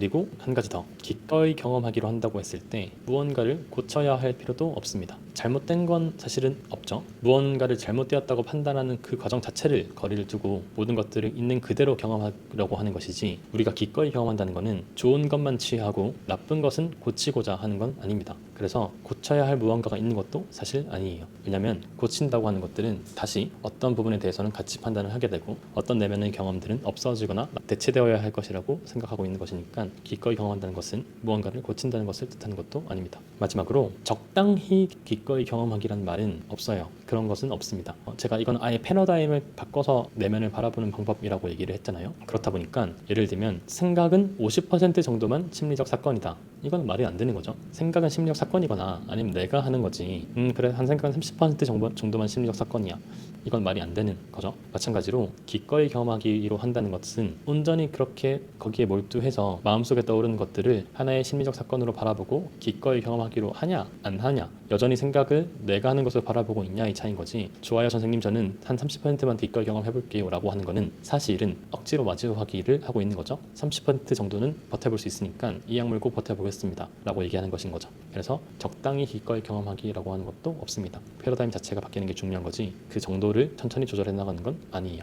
그리고 한 가지 더 기꺼이 경험하기로 한다고 했을 때 무언가를 고쳐야 할 필요도 없습니다. 잘못된 건 사실은 없죠. 무언가를 잘못되었다고 판단하는 그 과정 자체를 거리를 두고 모든 것들을 있는 그대로 경험하려고 하는 것이지 우리가 기꺼이 경험한다는 것은 좋은 것만 취하고 나쁜 것은 고치고자 하는 건 아닙니다. 그래서 고쳐야 할 무언가가 있는 것도 사실 아니에요. 왜냐하면 고친다고 하는 것들은 다시 어떤 부분에 대해서는 가치 판단을 하게 되고 어떤 내면의 경험들은 없어지거나 대체되어야 할 것이라고 생각하고 있는 것이니까 기꺼이 경험한다는 것은 무언가를 고친다는 것을 뜻하는 것도 아닙니다. 마지막으로 적당히 기꺼이 경험하기란 말은 없어요. 그런 것은 없습니다. 어, 제가 이건 아예 패러다임을 바꿔서 내면을 바라보는 방법이라고 얘기를 했잖아요. 그렇다 보니까 예를 들면 생각은 50% 정도만 심리적 사건이다. 이건 말이 안 되는 거죠. 생각은 심리적 사건이거나 아니면 내가 하는 거지. 음 그래 한 생각은 30% 정도, 정도만 심리적 사건이야. 이건 말이 안 되는 거죠. 마찬가지로 기꺼이 경험하기로 한다는 것은 온전히 그렇게 거기에 몰두해서 마음속에 떠오르는 것들을 하나의 심리적 사건으로 바라보고 기꺼이 경험하기로 하냐 안 하냐 여전히 생각을 내가 하는 것을 바라보고 있냐의 차이인 거지. 좋아요 선생님 저는 한 30%만 기꺼이 경험해볼게요라고 하는 거는 사실은 억지로 마주하기를 하고 있는 거죠. 30% 정도는 버텨볼 수 있으니까 이 약물 꼭 버텨보겠 습니다 라고 얘기하는 것인 거죠. 그래서 적당히 기꺼이 경험하기라고 하는 것도 없습니다. 패러다임 자체가 바뀌는 게 중요한 거지 그 정도를 천천히 조절해 나가는 건 아니에요.